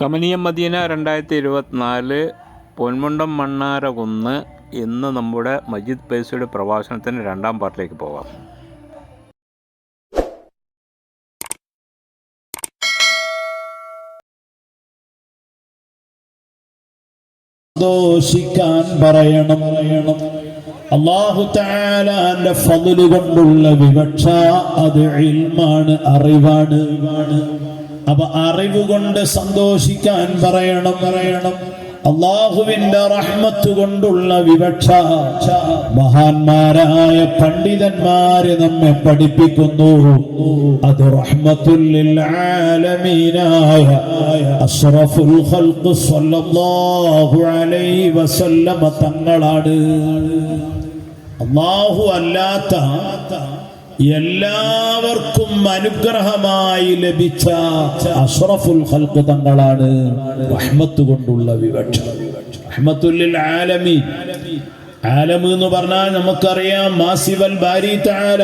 കമനീയം Medina രണ്ടായിരത്തി ഇരുപത്തിനാല് പൊന്മുണ്ടം മണ്ണാരകുന്ന് ഇന്ന് നമ്മുടെ മജീദ് പൈസയുടെ പ്രഭാഷണത്തിന്റെ രണ്ടാം പാർട്ടിലേക്ക് പോകാം. സന്തോഷിക്കാൻ പറയണം. പറയണം അള്ളാഹു താലാന്റെ കൊണ്ടുള്ള വിവക്ഷ അത് ഇൽമാണ് അറിവാണ്. അപ്പൊ അറിവുകൊണ്ട് സന്തോഷിക്കാൻ പറയണം. പറയണം അള്ളാഹുവിന്റെ റഹ്മത്ത് കൊണ്ടുള്ള വിവക്ഷ. മഹാന്മാരായ പണ്ഡിതന്മാര് നമ്മെ പഠിപ്പിക്കുന്നു. അത് വസല്ലമ തങ്ങളാണ്. അള്ളാഹു അല്ലാത്ത എല്ലാവർക്കും അനുഗ്രഹമായി ലഭിച്ച അഷ്റഫുൽ ഖൽഖ് തങ്ങളാണ് റഹ്മത്ത് കൊണ്ടുള്ള വിവക്ഷ. റഹ്മത്തുല്ലിൽ ആലമി. ആലം എന്ന് പറഞ്ഞാൽ നമുക്കറിയാം മാസിവൽ ബാരി താര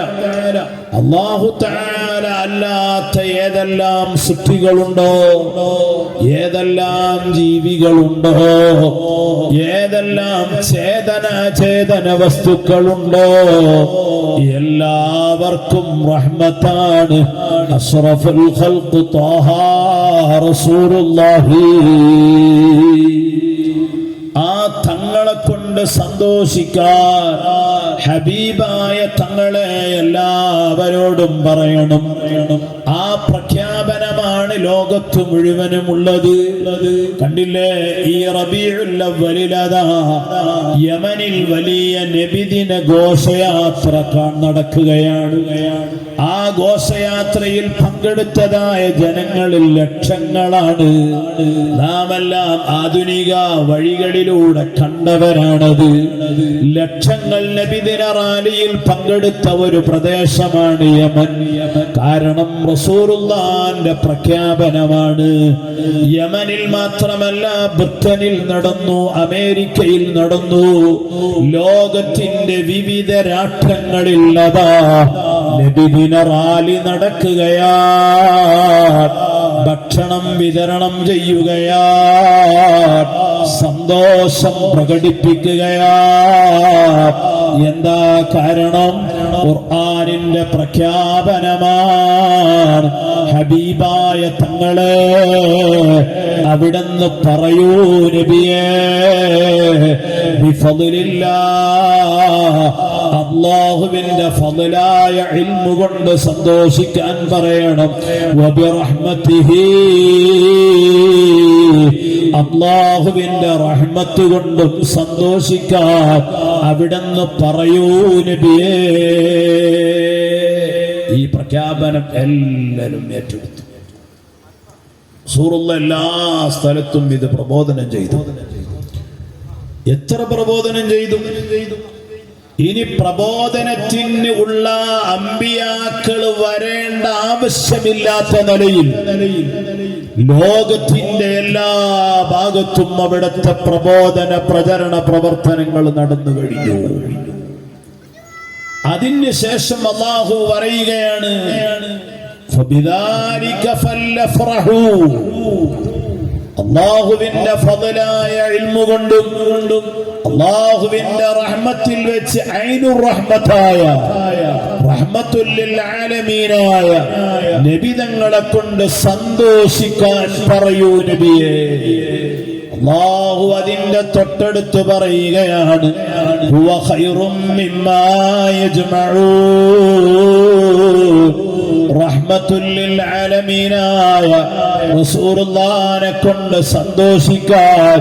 അള്ളാഹു താര അല്ലാത്ത ഏതെല്ലാം സൃഷ്ടികളുണ്ടോ? ഏതെല്ലാം ജീവികളുണ്ടോ? ഏതെല്ലാം ചേതന ചേതന വസ്തുക്കളുണ്ടോ? എല്ലാവർക്കും റഹ്മത്താണ്. അസ്റഫുൽ ഖൽഖ് ത്വാഹ റസൂലുള്ളാഹി. ആ തങ്ങളെ കൊണ്ട് സന്തോഷിക്കാൻ ഹബീബായ തങ്ങളെ എല്ലാവരോടും പറയണം. ആ ലോകത്ത് മുഴുവനും ഉള്ളത് കണ്ടില്ലേ? ഈ റബിയുല്ലവലിലതാ യമനിൽ വലിയ നബിദിന ഘോഷയാത്ര നടക്കുകയാണ്. ആ ഘോഷയാത്രയിൽ പങ്കെടുത്തതായ ജനങ്ങളിൽ ലക്ഷങ്ങളാണ്. നാമെല്ലാം ആധുനിക വഴികളിലൂടെ കണ്ടവരാണത്. ലക്ഷങ്ങൾ നബിദിന റാലിയിൽ പങ്കെടുത്ത ഒരു പ്രദേശമാണ് യമൻ. കാരണം റസൂറുല്ലാന്റെ പ്രഖ്യാപനമാണ്. യമനിൽ മാത്രമല്ല ബ്രിട്ടനിൽ നടന്നു അമേരിക്കയിൽ നടന്നു. ലോകത്തിന്റെ വിവിധ രാഷ്ട്രങ്ങളിൽ അതാ നബിദിന റാലി നടക്കുകയാ. ഭക്ഷണം വിതരണം ചെയ്യുകയാ. സന്തോഷം പ്രകടിപ്പിക്കുകയാ. എന്താ കാരണം? ഖുർആനിന്റെ പ്രഖ്യാപനമാണ് ഹബീബായ തങ്ങളെ. അവിടെന്ന് പറയൂ നബിയേ അള്ളാഹുവിന്റെ ഫضലായ ഇൽമു കൊണ്ട് സന്തോഷിക്കാൻ പറയണം. അള്ളാഹുവിന്റെ റഹ്മത്ത് കൊണ്ടും സന്തോഷിക്കാൻ അവിടെന്ന് പറയൂ നബിയേ. ഈ പ്രഖ്യാപനം എല്ലാവരും ഏറ്റെടുത്തു. സൂറുള്ള എല്ലാ സ്ഥലത്തും ഇത് പ്രബോധനം ചെയ്തു. എത്ര പ്രബോധനം ചെയ്തു? ഇനി പ്രബോധനത്തിന് ഉള്ള അമ്പിയാക്കൾ വരേണ്ട ആവശ്യമില്ലാത്ത നിലയിൽ ലോകത്തിന്റെ എല്ലാ ഭാഗത്തും അവിടുത്തെ പ്രബോധന പ്രചരണ പ്രവർത്തനങ്ങൾ നടന്നു കഴിഞ്ഞു. അതിന് ശേഷം അള്ളാഹു പറയുകയാണ് അള്ളാഹുവിന്റെ ഫതലായ കൊണ്ടും അള്ളാഹുവിന്റെ റഹ്മത്തിൽ വെച്ച് ഐനുർ റഹ്മത്തായ റഹ്മത്തുല്ലാലമീനായ നബിതങ്ങളെ കൊണ്ട് സന്തോഷിക്കാൻ പറയൂ നബിയേ. അള്ളാഹു അതിന്റെ തൊട്ടടുത്ത് പറയുകയാണ് കൊണ്ട് സന്തോഷിക്കാൻ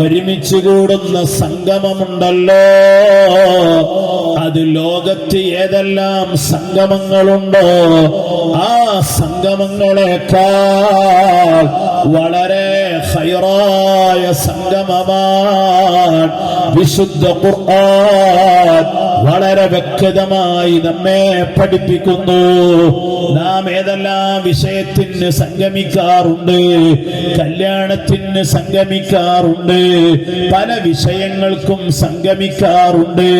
ഒരുമിച്ച് കൂടുന്ന സംഗമമുണ്ടല്ലോ. അത് ലോകത്ത് ഏതെല്ലാം സംഗമങ്ങളുണ്ടോ ആ സംഗമങ്ങളെക്കാൾ വളരെ ഹൈറായ സംഗമമാണ്. വിശുദ്ധ ഖുർആൻ വളരെ വ്യക്തമായി നമ്മെ പഠിപ്പിക്കുന്നു. നാം ഏതെല്ലാം വിഷയത്തിന് സംഗമിക്കാറുണ്ട് കല്യാണത്തിന് സംഗമിക്കാറുണ്ട് പല വിഷയങ്ങൾക്കും സംഗമിക്കാറുണ്ട്.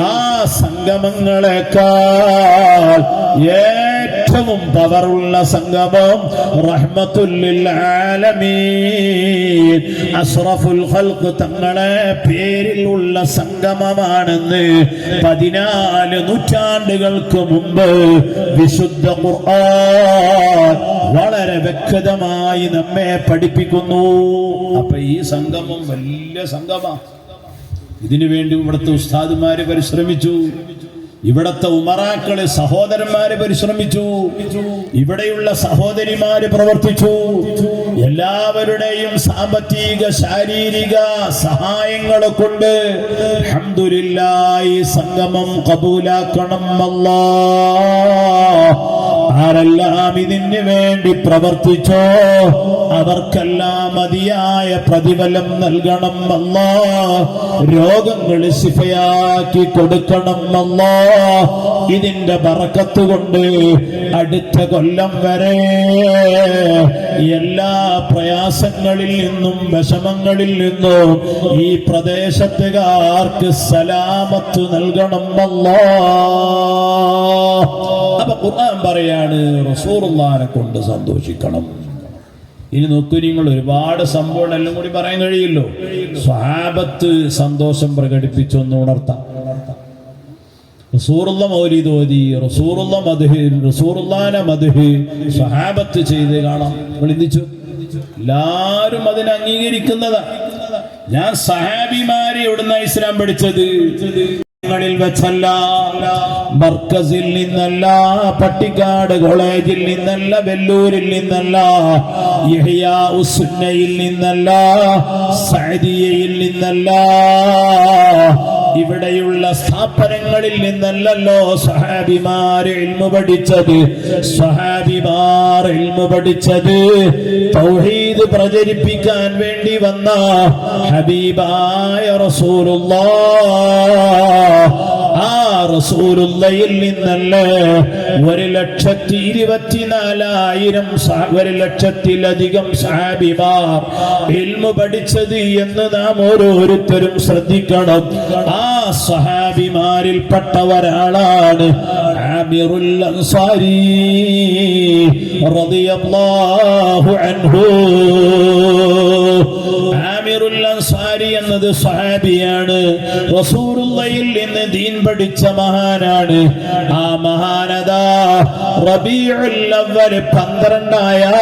ആ സംഗമങ്ങളെക്കാൾ ഏറ്റവും ഏറ്റവും പവറുള്ള സംഗമം അഷ്റഫുൽ ഖൽഖ് തങ്ങളെ പേരിലുള്ള സംഗമമാണെന്ന് പതിനാല് നൂറ്റാണ്ടുകൾക്ക് മുമ്പ് വിശുദ്ധ ഖുർആൻ വളരെ വ്യക്തമായി നമ്മെ പഠിപ്പിക്കുന്നു. അപ്പൊ ഈ സംഗമം വലിയ സംഗമമാണ് ഇതിനു വേണ്ടി ഇവിടുത്തെ ഉസ്താദുമാര് പരിശ്രമിച്ചു. ഇവിടത്തെ ഉമറാക്കളെ സഹോദരന്മാര് പരിശ്രമിച്ചു. ഇവിടെയുള്ള സഹോദരിമാര് പ്രവർത്തിച്ചു. എല്ലാവരുടെയും സാമ്പത്തിക ശാരീരിക സഹായങ്ങളെ കൊണ്ട് ഈ സംഗമം കബൂലാക്കണം ആരെല്ലാം ഇതിന് വേണ്ടി പ്രവർത്തിച്ചോ? അവർക്കെല്ലാം മതിയായ പ്രതിഫലം നൽകണം അല്ലോ. രോഗങ്ങൾ ശിഫയാക്കി കൊടുക്കണം അല്ലോ. ഇതിന്റെ പറക്കത്ത് കൊണ്ട് അടുത്ത കൊല്ലം വരെ എല്ലാ പ്രയാസങ്ങളിൽ നിന്നും വിഷമങ്ങളിൽ നിന്നും ഈ പ്രദേശത്തുകാർക്ക് സലാമത്ത് നൽകണം അല്ലോ. അപ്പൊ ഖുർആൻ പറയാണ് റസൂർമാരെ കൊണ്ട് സന്തോഷിക്കണം. ഇനി നോക്കൂ നിങ്ങൾ ഒരുപാട് സംഭവങ്ങൾ എല്ലാം കൂടി പറയാൻ കഴിയില്ലോ സ്വഹാബത്ത് സന്തോഷം പ്രകടിപ്പിച്ചൊന്ന് ഉണർത്താം. റസൂറുള്ള മൗലിദ് ഓതി റസൂറുള്ള മധുഹ് റസൂറുല്ലാനെ സ്വഹാബത്ത് ചെയ്ത് കാണാം. വിളിന്നിച്ചു എല്ലാരും അതിനെ അംഗീകരിക്കുന്നതാ. ഞാൻ സഹാബിമാരെ എവിടുന്ന ഇസ്ലാം പഠിച്ചത്? ങ്ങളിൽ വെച്ചല്ല. ബർക്കസിൽ നിന്നല്ല പട്ടിക്കാട് കോളേജിൽ നിന്നല്ല വെല്ലൂരിൽ നിന്നല്ല ഉസുന്നയിൽ നിന്നല്ല സഅദിയയിൽ നിന്നല്ല. ഇവിടെയുള്ള സ്ഥാപനങ്ങളിൽ നിന്നല്ലല്ലോ സഹാബിമാർ ഇൽമു പഠിച്ചത്. സഹാബിമാർ ഇൽമു പഠിച്ചത്. തൗഹീദ് പ്രചരിപ്പിക്കാൻ വേണ്ടി വന്ന ഹബീബായ റസൂലുള്ളാ. ആ റസൂലുള്ളയിൽ നിന്നല്ലേ ഒരു ലക്ഷത്തി ഇരുപത്തിനാലായിരം ഒരു ലക്ഷത്തിലധികം സാബിമാർ ഇൽമു പഠിച്ചത് എന്ന് നാം ഓരോരുത്തരും ശ്രദ്ധിക്കണം. ആ സഹാബിമാരിൽപ്പെട്ട ഒരാളാണ് ആമിറുൽ അൻസാരി റളിയല്ലാഹു അൻഹു. ആമിറുൽ അൻസാരി എന്നത് സഹാബിയാണ് റസൂറുള്ളയിൽ നിന്ന് ദീൻ പഠിച്ച മഹാനാണ്. ആ മഹാനത റബീഉൽ അവ്വൽ പന്ത്രണ്ടായാൽ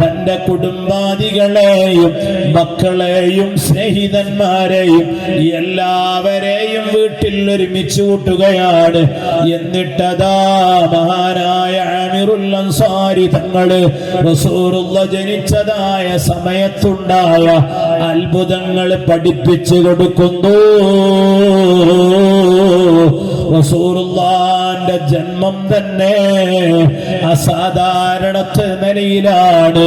തന്റെ കുടുംബാദികളെയും മക്കളെയും സ്നേഹിതന്മാരെയും എല്ലാവരെയും വീട്ടിൽ ഒരുമിച്ച് കൂട്ടുകയാണ്. എന്നിട്ടതാ മഹാനായ അമിറുല്ലംസാരി അൻസാരി തങ്ങൾ ജനിച്ചതായ സമയത്തുണ്ടായ അത്ഭുതങ്ങൾ പഠിപ്പിച്ചു കൊടുക്കുന്നു. റസൂറുള്ളാന്റെ ജന്മം തന്നെ അസാധാരണത്തെ നിലയിലാണ്.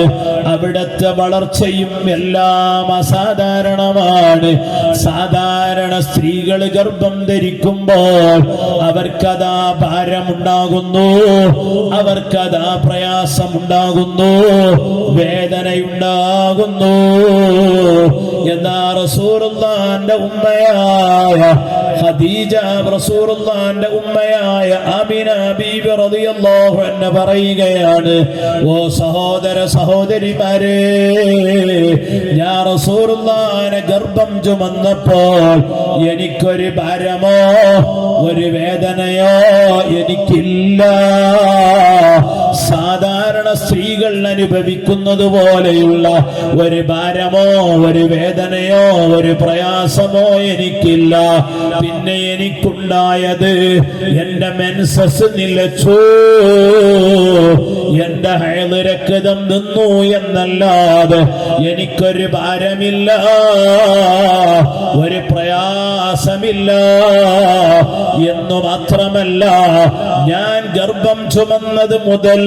അവിടത്തെ വളർച്ചയും എല്ലാം അസാധാരണമാണ്. സാധാരണ സ്ത്രീകൾ ഗർഭം ധരിക്കുമ്പോൾ അവർക്കതാ ഭാരമുണ്ടാകുന്നു അവർക്കതാ പ്രയാസമുണ്ടാകുന്നു വേദനയുണ്ടാകുന്നു. എന്നാ റസൂറുള്ളാന്റെ ഉമ്മയായ ഖദീജ റസൂറുള്ളാന്റെ ഉമ്മയായ അമിന ബീബി റളിയല്ലാഹു അൻഹ പറയുകയാണ് ഓ സഹോദര സഹോദരിമാരെ ഞാൻ റസൂലുള്ളാഹിനെ ഗർഭം ചുമന്നപ്പോൾ എനിക്കൊരു ഭാരമോ ഒരു വേദനയോ എനിക്കില്ല. സാധാരണ സ്ത്രീകൾ അനുഭവിക്കുന്നത് പോലെയുള്ള ഒരു ഭാരമോ ഒരു വേദനയോ ഒരു പ്രയാസമോ എനിക്കില്ല. പിന്നെ എനിക്കുണ്ടായത് എന്റെ മെൻസസ് നിലച്ചു. എന്റെ ഹൈദ് രക്തം നിന്നു എന്നല്ലാതെ എനിക്കൊരു ഭാരമില്ല ഒരു പ്രയാസമില്ല എന്നു മാത്രമല്ല ഞാൻ ഗർഭം ചുമന്നത് മുതൽ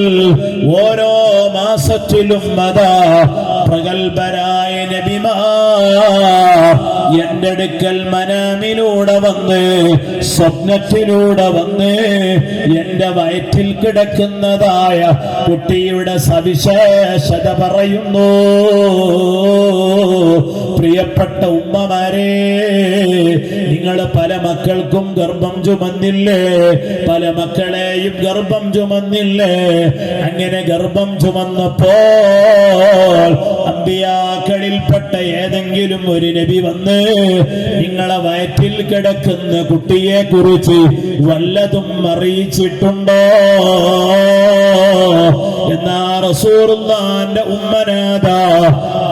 ഓരോ മാസത്തിലും അതാ പ്രഗത്ഭരായ നബിമാ എന്റെ അടുക്കൽ മനാമിലൂടെ വന്ന് സ്വപ്നത്തിലൂടെ വന്ന് എന്റെ വയറ്റിൽ കിടക്കുന്നതായ കുട്ടിയുടെ സവിശേഷത പറയുന്നു. പ്രിയപ്പെട്ട ഉമ്മമാരെ നിങ്ങൾ പല മക്കൾക്കും ഗർഭം ചുമന്നില്ലേ? പല മക്കളെയും വേളെയും ഗർഭം ചുമന്നില്ലേ? അങ്ങനെ ഗർഭം ചുമന്നപ്പോൾ അമ്പിയാക്കളിൽപ്പെട്ട ഏതെങ്കിലും ഒരു നബി വന്ന് നിങ്ങളെ വയറ്റിൽ കിടക്കുന്ന കുട്ടിയെ കുറിച്ച് വല്ലതും അറിയിച്ചിട്ടുണ്ടോ? എന്നാ റസൂറുല്ലാന്റെ ഉമ്മനാഥ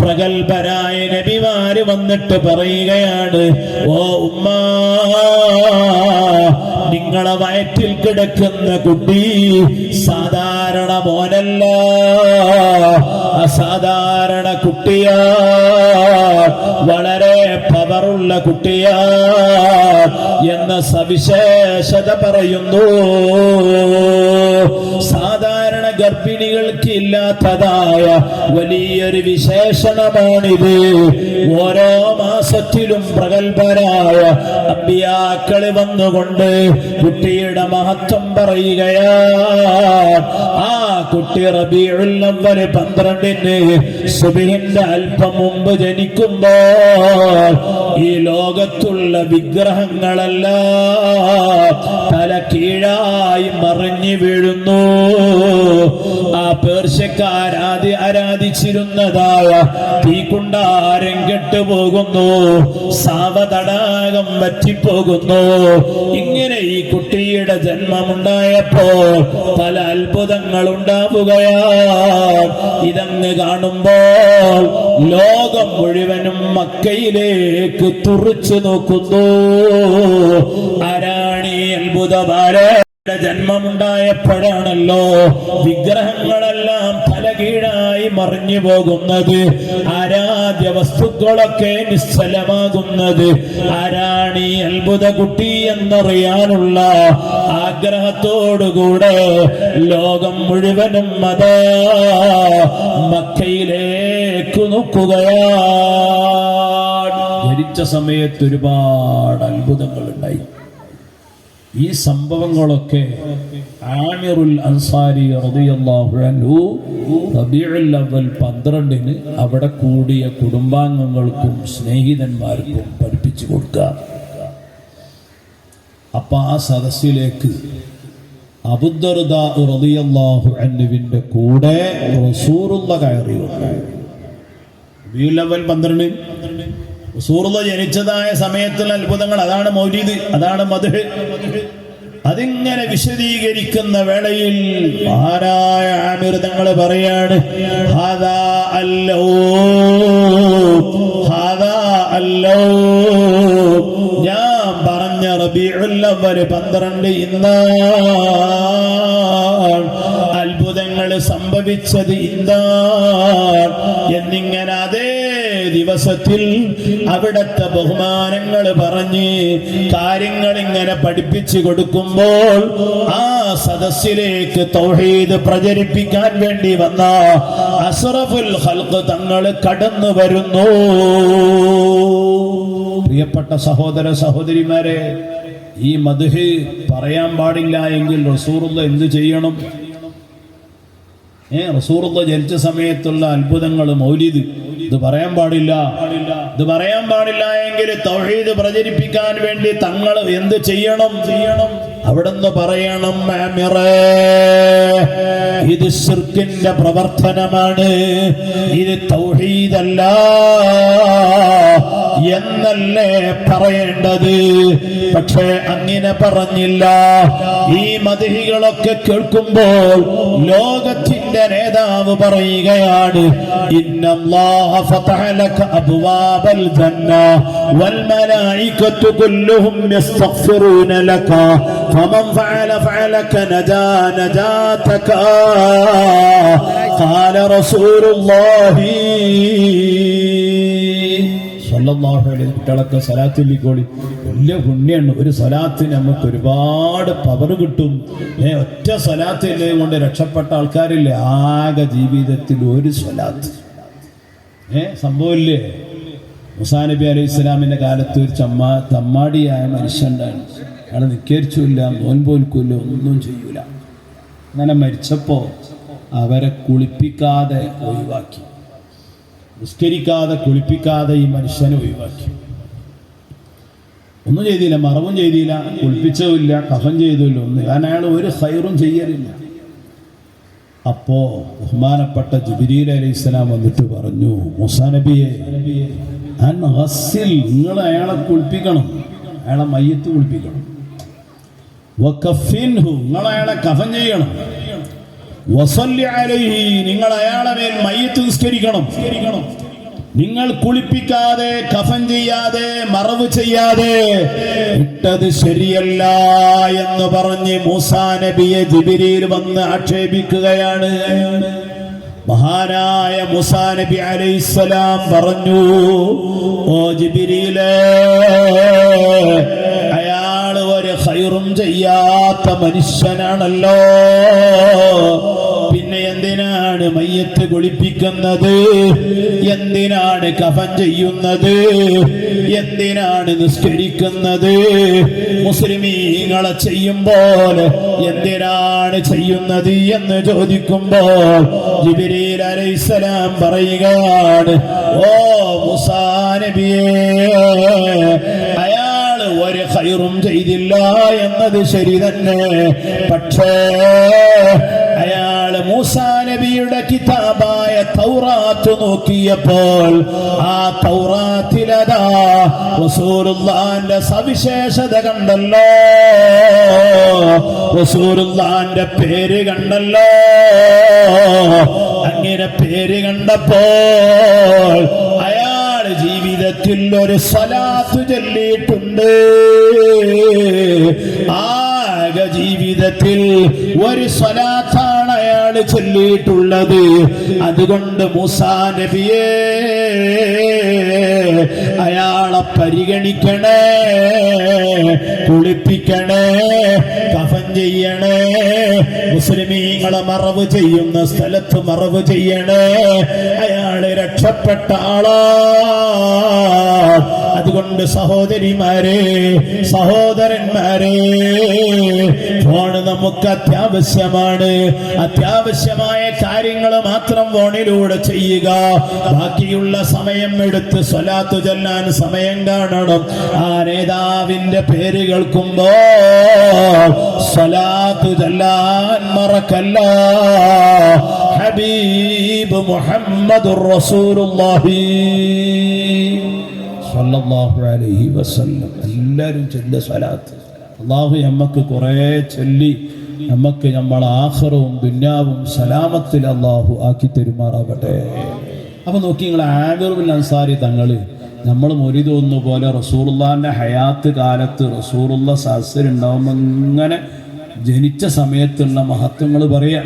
പ്രഗത്ഭരായ നബിമാര് വന്നിട്ട് പറയുകയാണ് ഓ ഉമ്മ നിങ്ങളെ വയറ്റിൽ കിടക്കുന്ന കുട്ടി സാധാരണ മോനല്ല. അസാധാരണ കുട്ടിയാ. വളരെ പവറുള്ള കുട്ടിയാ എന്ന സവിശേഷത പറയുന്നു. സാധാരണ ഗർഭിണികൾക്ക് ഇല്ലാത്തതായ വലിയൊരു വിശേഷണമാണിത്. ഓരോ മാസത്തിലും പ്രഗത്ഭരായ അമ്പിയാക്കൾ വന്നുകൊണ്ട് കുട്ടിയുടെ മഹത്വം പറയുകയാണ്. ആ കുട്ടി റബിയുള്ളവര് പന്ത്രണ്ടിന് സുബിഹിന്റെ അല്പം മുമ്പ് ജനിക്കുമ്പോൾ ഈ ലോകത്തുള്ള വിഗ്രഹങ്ങളല്ല തല കീഴായി മറിഞ്ഞു വീഴുന്നു. ആ പേർഷ്യക്കാരാധി ആരാധിച്ചിരുന്നതായ തീക്കുണ്ടാരം കെട്ടുപോകുന്നു സാവതടാകം വറ്റിപ്പോകുന്നു. ഇങ്ങനെ ഈ കുട്ടിയുടെ ജന്മമുണ്ടായപ്പോൾ പല അത്ഭുതങ്ങൾ ഉണ്ടാവുകയാ ഇതങ്ങ് കാണുമ്പോൾ ലോകം മുഴുവനും മക്കയിലേക്ക് തുറച്ചു നോക്കുന്നു. ആരാണീ അത്ഭുതമാരെ ജന്മമുണ്ടായപ്പോഴാണല്ലോ വിഗ്രഹങ്ങളെല്ലാം തലകീഴായി മറിഞ്ഞു പോകുന്നത്. ആരാധ്യ വസ്തുക്കളൊക്കെ നിശ്ചലമാകുന്നത്. ആരാണ് അത്ഭുത കുട്ടി എന്നറിയാനുള്ള ആഗ്രഹത്തോടുകൂടെ ലോകം മുഴുവനും മത മക്കയിലേക്ക് നോക്കുകയാണ്. ധരിച്ച സമയത്ത് ഒരുപാട് അത്ഭുതങ്ങൾ ഉണ്ടായി ഈ സംഭവങ്ങളൊക്കെ ആമിറുൽ അൻസാരി അവൽ പന്ത്രണ്ടിന് അവിടെ കൂടിയ കുടുംബാംഗങ്ങൾക്കും സ്നേഹിതന്മാർക്കും പഠിപ്പിച്ചു കൊടുക്കുക. അപ്പൊ ആ സദസ്സിലേക്ക് അൻഹുവിന്റെ കൂടെ കയറി വന്നു റബീഉൽ അവൽ പന്ത്രണ്ട്. സൂറുള്ള ജനിച്ചതായ സമയത്തുള്ള അത്ഭുതങ്ങൾ അതാണ് മൗരീദ് അതാണ് മധു അതിങ്ങനെ വിശദീകരിക്കുന്ന വേളയിൽ മഹാനായ ആമിർ തങ്ങൾ പറയാണ് ഹാദാ അല്ലോ ഹാദാ ഞാൻ പറഞ്ഞ റബിയുള്ളവര് പന്ത്രണ്ട് ഇന്ന അത്ഭുതങ്ങൾ സംഭവിച്ചത് ഇന്താണ് എന്നിങ്ങനെ അതേ ദിവസത്തിൽ അവിടത്തെ ബഹുമാനങ്ങൾ പറഞ്ഞ് കാര്യങ്ങൾ ഇങ്ങനെ പഠിപ്പിച്ചു കൊടുക്കുമ്പോൾ ആ സദസ്സിലേക്ക് തൗഹീദ് പ്രചരിപ്പിക്കാൻ വേണ്ടി വന്ന അസറഫുൽ ഹൽക്ക് തങ്ങൾ കടന്നു വരുന്നു. പ്രിയപ്പെട്ട സഹോദര സഹോദരിമാരെ ഈ മധുഹ് പറയാൻ പാടില്ല എങ്കിൽ റസൂറുള്ള എന്ത് ചെയ്യണം? ഏ റസൂറുള്ള ജനിച്ച സമയത്തുള്ള അത്ഭുതങ്ങൾ മൗലിദ് ഇത് പറയാൻ പാടില്ല. ഇത് പറയാൻ പാടില്ല എങ്കിൽ തൗഹീദ് പ്രചരിപ്പിക്കാൻ വേണ്ടി തങ്ങൾ എന്ത് ചെയ്യണം? ചെയ്യണം അവിടുന്ന് പറയണം ഇത് ശിർക്കിന്റെ പ്രവർത്തനമാണ്. ഇത് തൗഹീദല്ല എന്നല്ലേ പറയേണ്ടത്? പക്ഷേ അങ്ങനെ പറഞ്ഞില്ല. ഈ മതിഹികളൊക്കെ കേൾക്കുമ്പോൾ ലോകത്തിന്റെ നേതാവ് പറയുകയാണ് കുട്ടികളൊക്കെ സലാത്ത് ചൊല്ലിക്കോളി വലിയ പുണ്യാണ്. ഒരു സ്വലാത്തിന് നമുക്ക് ഒരുപാട് പവർ കിട്ടും. ഏ ഒറ്റ എല്ലാം കൊണ്ട് രക്ഷപ്പെട്ട ആൾക്കാരില്ല? ആകെ ജീവിതത്തിൽ ഒരു സ്വലാത്ത്. ഏ സംഭവമില്ലേ? മുസാ നബി അലൈഹി ഇസ്ലാമിന്റെ കാലത്ത് ഒരു ചമ്മ തമ്മാടിയായ മനുഷ്യണ്ടാണ് അയാൾ നിക്കേരിച്ചില്ല നോൻപോൽക്കില്ല ഒന്നും ചെയ്യൂല. അങ്ങനെ മരിച്ചപ്പോൾ അവരെ കുളിപ്പിക്കാതെ ഒഴിവാക്കി. നിസ്കരിക്കാതെ കുളിപ്പിക്കാതെ ഈ മനുഷ്യനെ ഒഴിവാക്കി. ഒന്നും ചെയ്തില്ല മറവും ചെയ്തില്ല കുളിപ്പിച്ചതുമില്ല കഫം ചെയ്തില്ല ഒന്നും. കാരണം അയാൾ ഒരു ഹൈറും ചെയ്യലില്ല. അപ്പോ ബഹുമാനപ്പെട്ട ജുബിരീൽ അലൈഹി ഇസ്ലാം വന്നിട്ട് പറഞ്ഞു മുസാ നബിയെ അൻ ഗസ്സിൽ നിങ്ങൾ അയാളെ കുളിപ്പിക്കണം. അയാളെ മയ്യത്ത് കുളിപ്പിക്കണം. നിങ്ങൾ അയാളെ കഫൻ ചെയ്യണം. നിങ്ങൾ അയാളെ മേൽ മയ്യത്ത് നിസ്കരിക്കണം. നിങ്ങൾ കുളിപ്പിക്കാതെ കഫൻ ചെയ്യാതെ മറവ് ചെയ്യാതെ ഇട്ടത് ശരിയല്ല എന്ന് പറഞ്ഞ് മൂസാ നബിയെ ജിബിരിയിൽ വന്ന് ആക്ഷേപിക്കുകയാണ്. മഹാനായ മുസാ നബി അലൈഹിസ്സലാം പറഞ്ഞു ഓ ജിബിരിയിലേ അയാൾ ഒരു ഹൈറും ചെയ്യാത്ത മനുഷ്യനാണല്ലോ. മയ്യത്ത് കുളിപ്പിക്കുന്നത്? എന്തിനാണ് കഫൻ ചെയ്യുന്നത്? എന്തിനാണ് നിസ്കരിക്കുന്നത്? മുസ്ലിമീങ്ങളെ ചെയ്യുമ്പോൾ എന്തിനാണ് ചെയ്യുന്നത് എന്ന് ചോദിക്കുമ്പോൾ ജിബിരിൽ അലൈസലാം പറയുകയാണ് ഓ മുസാ നബിയേ ഒരു ഹൈറും ചെയ്തില്ല എന്നത് ശരി തന്നെ. പക്ഷേ അയാൾ മൂസാ നബിയുടെ കിതാബായ തൗറാത്ത് നോക്കിയപ്പോൾ ആ തൗറാത്തിലതാ റസൂലുള്ളാന്റെ സവിശേഷത കണ്ടല്ലോ. റസൂലുള്ളാന്റെ പേര് കണ്ടല്ലോ. അങ്ങനെ പേര് കണ്ടപ്പോൾ അയാൾ ജീവിതത്തിൽ ഒരു സ്വലാത്ത് ചൊല്ലിയിട്ടുണ്ട്. ആകെ ജീവിതത്തിൽ ഒരു സ്വലാത്താണ് അയാൾ ചൊല്ലിയിട്ടുള്ളത്. അതുകൊണ്ട് മൂസാ നബിയേ അയാളെ പരിഗണിക്കണേ കുളിപ്പിക്കണേ കഫൻ ചെയ്യണേ മുസ്ലിമീങ്ങളെ മറവ് ചെയ്യുന്ന സ്ഥലത്ത് മറവ് ചെയ്യണേ. അയാളെ രക്ഷപ്പെട്ട ആളാ. അതുകൊണ്ട് സഹോദരിമാരെ സഹോദരന്മാരെ ഫോൺ നമുക്ക് അത്യാവശ്യമാണ്. അത്യാവശ്യമായ കാര്യങ്ങൾ മാത്രം ഫോണിലൂടെ ചെയ്യുക. ബാക്കിയുള്ള സമയം എടുത്ത് സ്വലാത്തു ചൊല്ലാൻ സമയം കാണണം. ആ നേതാവിന്റെ പേര് കേൾക്കുമ്പോ സ്വലാത്തു ചൊല്ലാൻ മറക്കല്ല. ഹബീബ് മുഹമ്മദ് റസൂലുള്ളാഹി. സല്ലല്ലാഹു അലൈഹി വസല്ലം. എല്ലാവരും ചൊല്ല സ്വലാത്ത്. അള്ളാഹു നമ്മക്ക് കുറേ ചൊല്ലി നമുക്ക് നമ്മൾ ആഹ്റവും ദുന്യാവും സലാമത്തിൽ അള്ളാഹു ആക്കി തെരുമാറാവട്ടെ അപ്പൊ നോക്കി നിങ്ങൾ ആഗർബിൻ അൻസാരി തങ്ങൾ നമ്മൾ മൊരി തോന്നുന്ന പോലെ റസൂറുല്ലാന്റെ ഹയാത്ത് കാലത്ത് റസൂറുള്ള സഹസരുണ്ടാവുമ്പോൾ ഇങ്ങനെ ജനിച്ച സമയത്തുള്ള മഹത്വങ്ങൾ പറയാം.